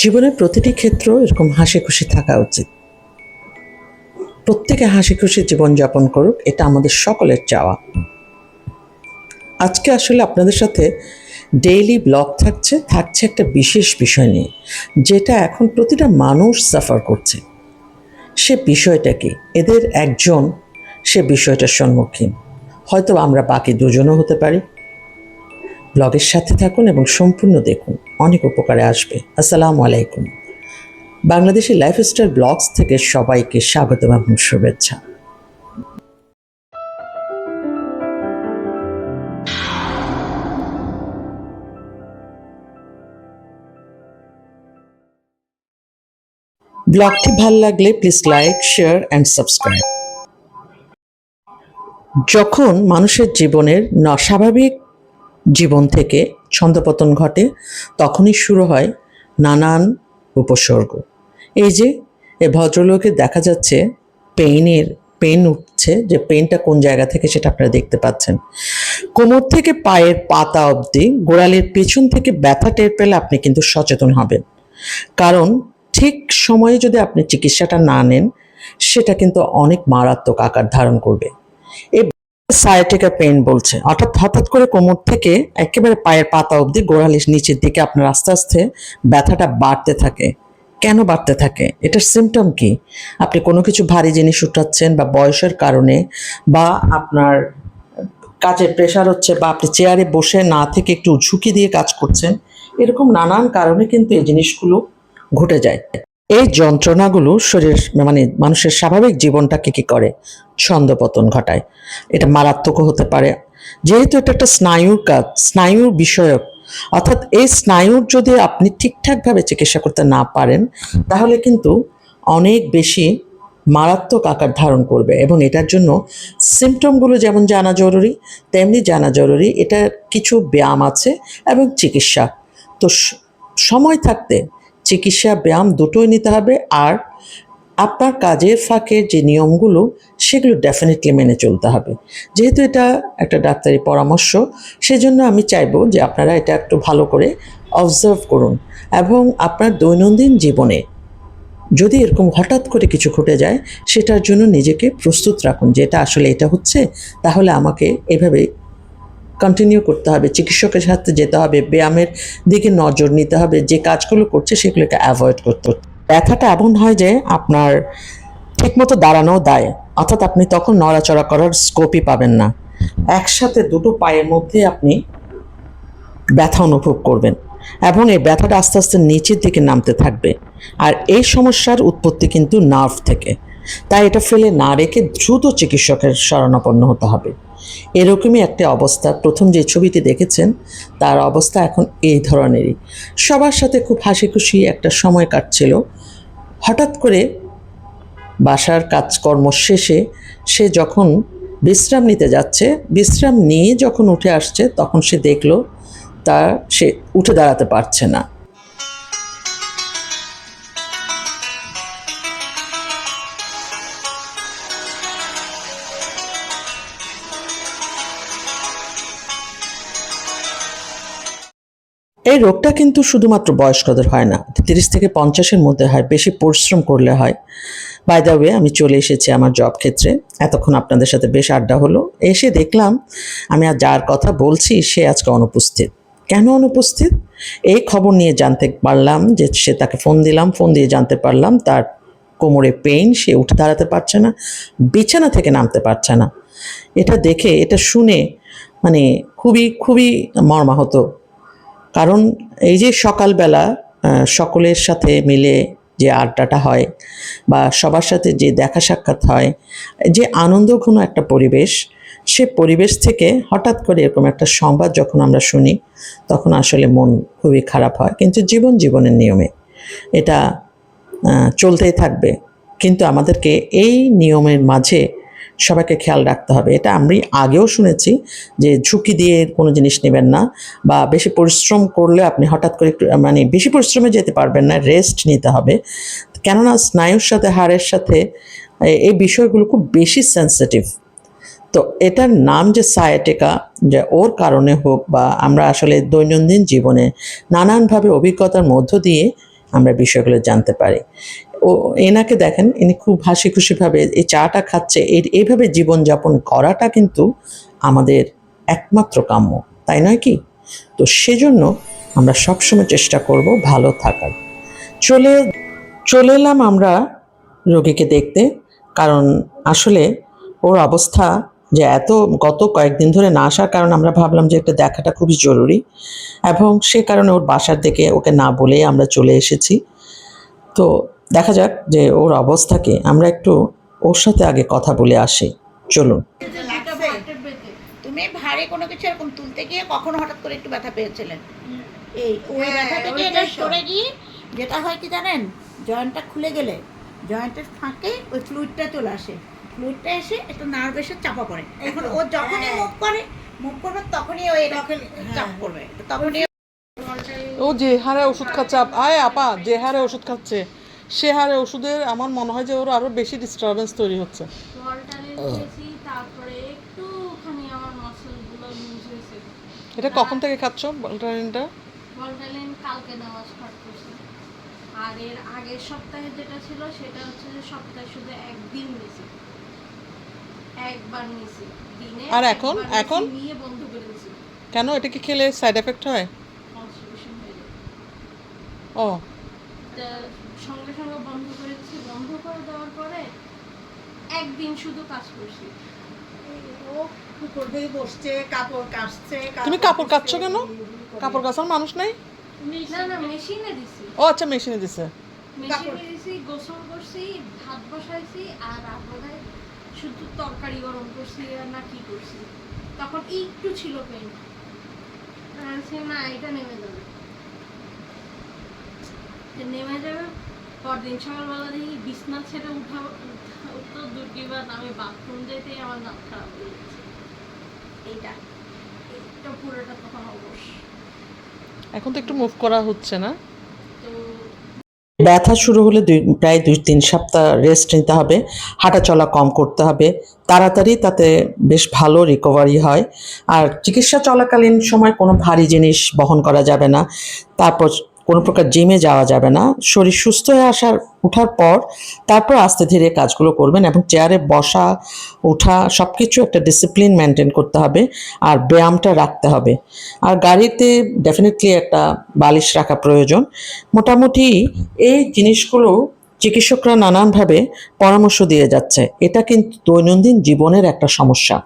জীবনের প্রতিটি ক্ষেত্র এরকম হাসি খুশি থাকা উচিত। প্রত্যেকে হাসি খুশি জীবনযাপন করুক, এটা আমাদের সকলের চাওয়া। আজকে আসলে আপনাদের সাথে ডেইলি ব্লগ থাকছে থাকছে একটা বিশেষ বিষয় নিয়ে, যেটা এখন প্রতিটা মানুষ সাফার করছে। সে বিষয়টা কি? এদের একজন সে বিষয়টার সম্মুখীন। হয়তো আমরা বাকি দুজনও হতে পারি। ব্লগের সাথে থাকুন এবং সম্পূর্ণ দেখুন। অনেক উপকারে আসবে। আসসালামু আলাইকুম। বাংলাদেশি লাইফস্টাইল ব্লগস থেকে সবাইকে স্বাগত এবং শুভেচ্ছা। ব্লগটি ভালো লাগলে please like share and subscribe যখন মানুষের জীবনের স্বাভাবিক জীবন থেকে ছন্দপতন ঘটে, তখনই শুরু হয় নানান উপসর্গ। এই যে, এ ভদ্রলোকের দেখা যাচ্ছে পেইনের পেন উঠছে, যে পেনটা কোন জায়গা থেকে সেটা আপনারা দেখতে পাচ্ছেন। কোমর থেকে পায়ের পাতা অবধি, গোড়ালির পেছন থেকে ব্যথা টের পেলে আপনি কিন্তু সচেতন হবেন। কারণ ঠিক সময়ে যদি আপনি চিকিৎসাটা না নেন, সেটা কিন্তু অনেক মারাত্মক আকার ধারণ করবে। সায়াটিকা পেন বলছে। অর্থাৎ হঠাৎ করে কোমর থেকে একেবারে পায়ের পাতা অবধি গোড়ালির নিচের দিকে আপনার আস্তে আস্তে ব্যথাটা বাড়তে থাকে। কেন বাড়তে থাকে? এটার সিমটম কি? আপনি কোনো কিছু ভারী জিনিস উঠাচ্ছেন বা বয়সের কারণে বা আপনার কাজের প্রেশার হচ্ছে বা আপনি চেয়ারে বসে না থেকে একটু ঝুঁকি দিয়ে কাজ করছেন, এরকম নানান কারণে কিন্তু এই জিনিসগুলো ঘটে যায়। এই যন্ত্রণাগুলো শরীর মানে মানুষের স্বাভাবিক জীবনটাকে কি করে? ছন্দপতন ঘটায়। এটা মারাত্মকও হতে পারে। যেহেতু এটা একটা স্নায়ুর কাজ স্নায়ুর বিষয়ক, অর্থাৎ এই স্নায়ুর যদি আপনি ঠিকঠাকভাবে চিকিৎসা করতে না পারেন, তাহলে কিন্তু অনেক বেশি মারাত্মক আকার ধারণ করবে এবং এটার জন্য সিমটমগুলো যেমন জানা জরুরি, তেমনি জানা জরুরি এটার কিছু ব্যায়াম আছে এবং চিকিৎসা। তো সময় থাকতে চিকিৎসা ব্যায়াম দুটোই নিতে হবে আর আপনার কাজের ফাঁকের যে নিয়মগুলো, সেগুলো ডেফিনেটলি মেনে চলতে হবে। যেহেতু এটা একটা ডাক্তারি পরামর্শ, সেজন্য আমি চাইব যে আপনারা এটা একটু ভালো করে অবজার্ভ করুন এবং আপনার দৈনন্দিন জীবনে যদি এরকম হঠাৎ করে কিছু ঘটে যায়, সেটার জন্য নিজেকে প্রস্তুত রাখুন যে এটা আসলে এটা হচ্ছে, তাহলে আমাকে এভাবে কন্টিনিউ করতে হবে, চিকিৎসকের সাথে যেতে হবে, ব্যায়ামের দিকে নজর নিতে হবে, যে কাজগুলো করছে সেগুলোকে অ্যাভয়েড করতে। ব্যথাটা এমন হয় যে আপনার ঠিকমতো দাঁড়ানো দায়, অর্থাৎ আপনি তখন নড়াচড়া করার স্কোপই পাবেন না। একসাথে দুটো পায়ের মধ্যে আপনি ব্যথা অনুভব করবেন এবং এই ব্যথাটা আস্তে আস্তে নিচের দিকে নামতে থাকবে। আর এই সমস্যার উৎপত্তি কিন্তু নার্ভ থেকে। তাই এটা ফেলে না রেখে দ্রুত চিকিৎসকের শরণাপন্ন হতে হবে। এরকমই একটা অবস্থা। প্রথম যে ছবিটি দেখেছেন, তার অবস্থা এখন এই ধরনেরই। সবার সাথে খুব হাসি খুশি একটা সময় কাটছিল। হঠাৎ করে বাসার কাজকর্ম শেষে সে যখন বিশ্রাম নিতে যাচ্ছে, বিশ্রাম নিয়ে যখন উঠে আসছে, তখন সে দেখল তার সে উঠে দাঁড়াতে পারছে না। এই রোগটা কিন্তু শুধুমাত্র বয়স্কদের হয় না, তিরিশ থেকে পঞ্চাশের মধ্যে হয়, বেশি পরিশ্রম করলে হয়। বাই দ্য ওয়ে আমি চলে এসেছি আমার জব ক্ষেত্রে। এতক্ষণ আপনাদের সাথে বেশ আড্ডা হলো। এসে দেখলাম, আমি আর যার কথা বলছি, সে আজকে অনুপস্থিত। কেন অনুপস্থিত? এই খবর নিয়ে জানতে পারলাম যে সে তাকে ফোন দিলাম ফোন দিয়ে জানতে পারলাম তার কোমরে পেইন সে উঠে দাঁড়াতে পারছে না, বিছানা থেকে নামতে পারছে না। এটা দেখে, এটা শুনে মানে খুবই খুবই মর্মাহত কারণ এই যে সকালবেলা সকলের সাথে মিলে যে আড্ডাটা হয় বা সবার সাথে যে দেখা সাক্ষাৎ হয়, যে আনন্দঘন একটা পরিবেশ, সে পরিবেশ থেকে হঠাৎ করে এরকম একটা সংবাদ যখন আমরা শুনি, তখন আসলে মন খুবই খারাপ হয়। কিন্তু জীবন জীবনের নিয়মে এটা চলতেই থাকবে। কিন্তু আমাদেরকে এই নিয়মের মাঝে সবাইকে খেয়াল রাখতে হবে। এটা আমি আগেও শুনেছি যে ঝুঁকি দিয়ে কোনো জিনিস নেবেন না বা বেশি পরিশ্রম করলে আপনি হঠাৎ করে একটু মানে বেশি পরিশ্রমে যেতে পারবেন না রেস্ট নিতে হবে। কেননা স্নায়ুর সাথে, হাড়ের সাথে এই বিষয়গুলো খুব বেশি সেন্সিটিভ তো এটার নাম যে সায়াটিকা যে ওর কারণে হোক বা আমরা আসলে দৈনন্দিন জীবনে নানানভাবে অভিজ্ঞতার মধ্য দিয়ে আমরা বিষয়গুলো জানতে পারি। ও এনাকে দেখেন, ইনি খুব হাসি খুশিভাবে এই চাটা খাচ্ছে, এই, এইভাবে জীবনযাপন করাটা কিন্তু আমাদের একমাত্র কাম্য, তাই নয় কি? তো সেজন্য আমরা সবসময় চেষ্টা করব ভালো থাকার। চলে চলে এলাম আমরা রোগীকে দেখতে, কারণ আসলে ওর অবস্থা যে এত গত কয়েকদিন ধরে না আসার কারণে আমরা ভাবলাম যে একটা দেখাটা খুবই জরুরি এবং সে কারণে ওর বাসার থেকে ওকে না বলে আমরা চলে এসেছি। তো দেখা যাক যে ওর অবস্থাকে আমরা একটু ওর সাথে আগে কথা বলে আসি। চলুন। তুমি ভারী কোনো কিছু এরকম তুলতে গিয়ে কখনো হঠাৎ করে একটু ব্যথা পেয়েছিলেন এই ওই হ্যাঁ, ব্যথা থেকে এটা। সরে গিয়ে যেটা হয় কি জানেন? জয়েন্টটা খুলে গেলে জয়েন্টের ফাঁকে ওই ফ্লুইডটা চলে আসে। ফ্লুইডটা এসে একটু নার্ভ এসে চাপা পড়ে। এখন ও যখনই হ্যাঁ। মুভ করে মুভ করবে তখনই ও এরকম চাপ হ্যাঁ। করবে তখনই ও যে হারে ওষুধ খাচ্ছে আয় আপা যে হারে ওষুধ খাচ্ছে সে হারে ওষুধের আমার মনে হয় যে ওর আরও বেশি ডিস্টারবেন্স তৈরি হচ্ছে। ভলটারিন খেয়েছি তারপরে একটুখানি আমার মাসলগুলো লুজ হয়েছে। এটা কখন থেকে খাচ্ছ ভলটারিনটা ভলটারিন কালকে দেওয়া স্টার্ট করছি। আর এর আগের সপ্তাহে যেটা ছিল সেটা হচ্ছে যে সপ্তাহে শুধু একদিন নিয়েছি একবার নিয়েছি। দিনে আর এখন? এখন? নিয়ে বন্ধ করে দিয়েছি। কেন? এটা কি খেলে সাইড এফেক্ট হয়? ও। সঙ্গে সঙ্গে বন্ধ করে দিয়েছি বন্ধ করে দেওয়ার পরে একদিন শুধু কাজ করছি। দিয়ে বসছে কাপড় কাচছে তুমি কাপড় কাচ্ছ কেন? কাপড় কাচার মানুষ নেই? না না মেশিনে দিছি। ও আচ্ছা মেশিনে দিছে। মেশিনে দিছি গোসল করছি ভাত বসাইছি আর আপনাদের শুধু তরকারি গরম করছি আর না কি করছি? তখন একটু ছিল পেন না এটা নেমে যাবে। নেমে যাবে। পরদিন সকালবেলা দেখি বিছনা ছেড়ে উঠা উত্তর দুর্গিবার আমি বাথরুম যেতেই আমার দাঁত খারাপ হয়ে গেছে। এইটা এইটা পুরোটা তখন অবশ্য এখন তো একটু মুভ করা হচ্ছে না? ব্যথা শুরু হলে দুই, প্রায় দুই, তিন সপ্তাহ রেস্ট নিতে হবে। হাঁটা চলা কম করতে হবে। তাড়াতাড়ি তাতে বেশ ভালো রিকভারি হয়। আর চিকিৎসা চলাকালীন সময় কোনো ভারী জিনিস বহন করা যাবে না। তারপর কোনো প্রকার জিমে যাওয়া যাবে না। শরীর সুস্থ হয়ে আসার ওঠার পর তারপর আস্তে ধীরে কাজগুলো করবেন এবং চেয়ারে বসা ওঠা সব কিছু একটা ডিসিপ্লিন মেনটেন করতে হবে আর ব্যায়ামটা রাখতে হবে। আর গাড়িতে ডেফিনেটলি একটা বালিশ রাখা প্রয়োজন। মোটামুটি এই জিনিসগুলো চিকিৎসকরা নানানভাবে পরামর্শ দিয়ে যাচ্ছে। এটা কিন্তু দৈনন্দিন জীবনের একটা সমস্যা।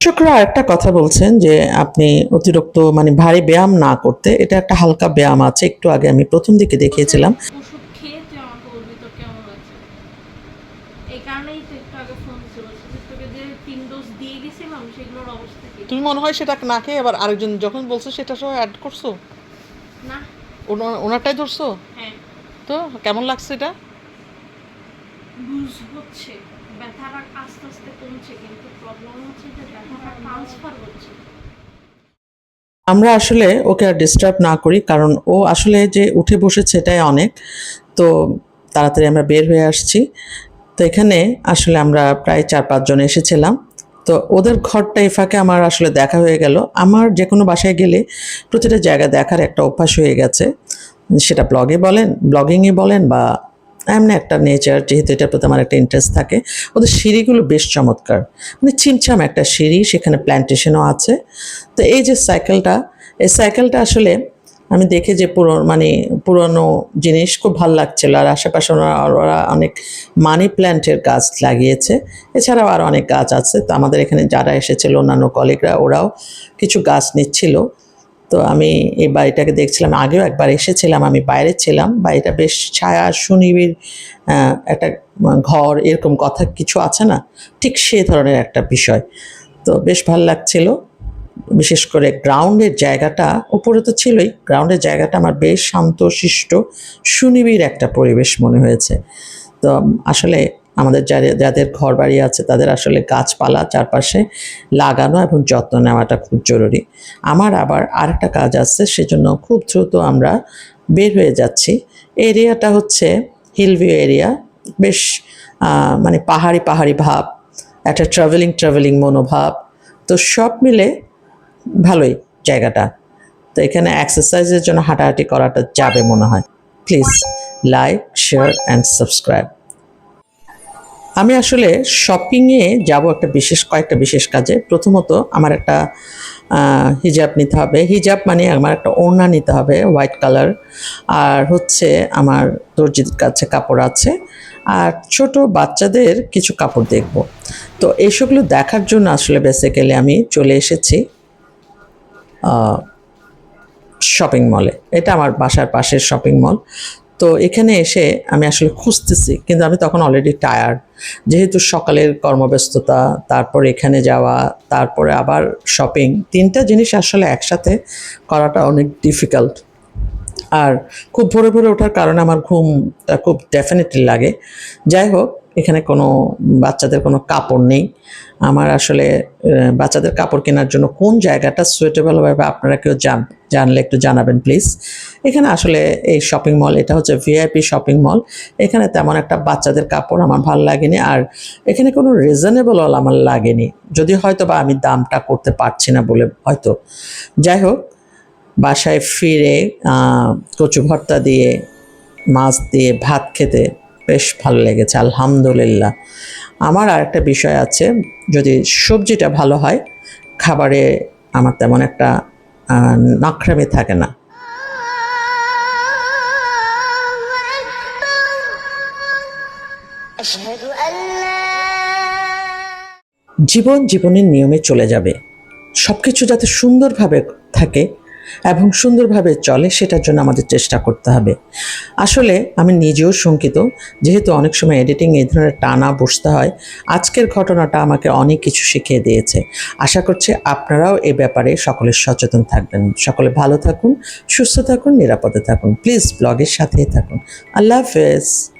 চিকিৎসকরা একটা কথা বলছেন যে আপনি অতিরিক্ত মানে ভারী ব্যায়াম না করতে এটা একটা হালকা ব্যায়াম আছে একটু আগে আমি প্রথম দিকে দেখিয়েছিলাম। তুমি মনে হয় সেটা না খেয়ে আবার আরেকজন যখন বলছো সেটা সহ অ্যাড করছ? না। ওনারটাই ধরছো? হ্যাঁ। তো কেমন লাগছে এটা? লুজ হচ্ছে ব্যথাটা আস্তে আস্তে কমছে কিন্তু আমরা আসলে ওকে আর ডিস্টার্ব না করি, কারণ ও আসলে যে উঠে বসেছে এটাই অনেক। তো তাড়াতাড়ি আমরা বের হয়ে আসছি। তো এখানে আসলে আমরা প্রায় চার পাঁচজন এসেছিলাম। তো ওদের ঘরটা ফাঁকে আমার আসলে দেখা হয়ে গেল। আমার যে কোনো বাসায় গেলে প্রতিটা জায়গা দেখার একটা অভ্যাস হয়ে গেছে। সেটা ব্লগে বলেন ব্লগিংয়ে বলেন বা এমনি একটা নেচার যেহেতু এটার প্রতি আমার একটা ইন্টারেস্ট থাকে। ওদের সিঁড়িগুলো বেশ চমৎকার। মানে ছিমছাম একটা সিঁড়ি, সেখানে প্ল্যান্টেশনও আছে। তো এই যে সাইকেলটা এই সাইকেলটা আসলে আমি দেখে যে পুরো মানে পুরনো জিনিস খুব ভালো লাগছিল। আর আশেপাশে ওরা ওরা অনেক মানি প্ল্যান্টের গাছ লাগিয়েছে। এছাড়াও আর অনেক গাছ আছে। তো আমাদের এখানে যারা এসেছিল, অন্যান্য কলিগরা ওরাও কিছু গাছ নিচ্ছিল। তো আমি এই বাড়িটাকে দেখছিলাম, আগেও একবার এসেছিলাম, আমি বাইরে ছিলাম, বাড়িটা বেশ ছায়া, সুনিবিড় একটা ঘর, এরকম কথা কিছু আছে না? ঠিক সে ধরনের একটা বিষয়। তো বেশ ভালো লাগছিল। বিশেষ করে গ্রাউন্ডের জায়গাটা, উপরে তো ছিলই, গ্রাউন্ডের জায়গাটা আমার বেশ শান্ত শিষ্ট সুনিবিড় একটা পরিবেশ মনে হয়েছে। তো আসলে আমাদের যাদের ঘর বাড়ি আছে তাদের আসলে গাছপালা চারপাশে লাগানো এবং যত্ন নেওয়াটা খুব জরুরি। আমার আবার আরেকটা কাজ আছে, সেজন্য খুব দ্রুত আমরা বের হয়ে যাচ্ছি। এরিয়াটা হচ্ছে হিলভিউ এরিয়া। বেশ মানে পাহাড়ি পাহাড়ি ভাব, একটা ট্রাভেলিং ট্রাভেলিং মনোভাব। তো সব মিলে ভালোই জায়গাটা। তো এখানে এক্সারসাইজের জন্য হাঁটাহাঁটি করাটা যাবে মনে হয়। Please like share and subscribe আমি আসলে শপিংয়ে যাব একটা বিশেষ, কয়েকটা বিশেষ কাজে। প্রথমত আমার একটা হিজাব নিতে হবে। হিজাব মানে আমার একটা ওড়না নিতে হবে হোয়াইট কালার আর হচ্ছে আমার দর্জির কাছে কাপড় আছে। আর ছোট বাচ্চাদের কিছু কাপড় দেখব। তো এইসবগুলো দেখার জন্য আসলে বেসিক্যালি আমি চলে এসেছি শপিং মলে এটা আমার বাসার পাশের শপিং মল তো এখানে এসে আমি আসলে খুঁজতেছি, কিন্তু আমি তখন অলরেডি টায়ার্ড যেহেতু সকালের কর্মব্যস্ততা, তারপর এখানে যাওয়া, তারপরে আবার শপিং তিনটা জিনিস আসলে একসাথে করাটা অনেক ডিফিকাল্ট আর খুব ভোরে ভোরে ওঠার কারণে আমার ঘুমটা খুব ডেফিনেটলি লাগে। যাই হোক, এখানে কোনো বাচ্চাদের কোনো কাপড় নেই। আমার আসলে বাচ্চাদের কাপড় কেনার জন্য কোন জায়গাটা সুইটেবল হবে আপনারা কেউ জান, জানলে একটু জানাবেন প্লিজ এখানে আসলে এই শপিং মল এটা হচ্ছে ভিআইপি শপিং মল এখানে তেমন একটা বাচ্চাদের কাপড় আমার ভালো লাগেনি আর এখানে কোনো রিজনেবল আমার লাগেনি। যদি হয়তো বা আমি দামটা করতে পারছি না বলে হয়তো। যাই হোক বাসায় ফিরে কচু ভর্তা দিয়ে মাছ দিয়ে ভাত খেতে বেশ ভালো লেগেছে আলহামদুলিল্লাহ। আমার আর একটা বিষয় আছে যদি সবজিটা ভালো হয় খাবারে আমার তেমন একটা আহ, নাকড়ামি থাকে না। জীবন জীবনের নিয়মে চলে যাবে। সব কিছু যাতে সুন্দরভাবে থাকে এবং সুন্দরভাবে চলে, সেটার জন্য আমাদের চেষ্টা করতে হবে। আসলে আমি নিজেও শঙ্কিত, যেহেতু অনেক সময় এডিটিং এই ধরনের টানা বসতে হয়। আজকের ঘটনাটা আমাকে অনেক কিছু শিখিয়ে দিয়েছে। আশা করছি আপনারাও এ ব্যাপারে সকলে সচেতন থাকবেন। সকলে ভালো থাকুন, সুস্থ থাকুন, নিরাপদে থাকুন। প্লিজ ব্লগের সাথেই থাকুন। আল্লাহ হাফেজ।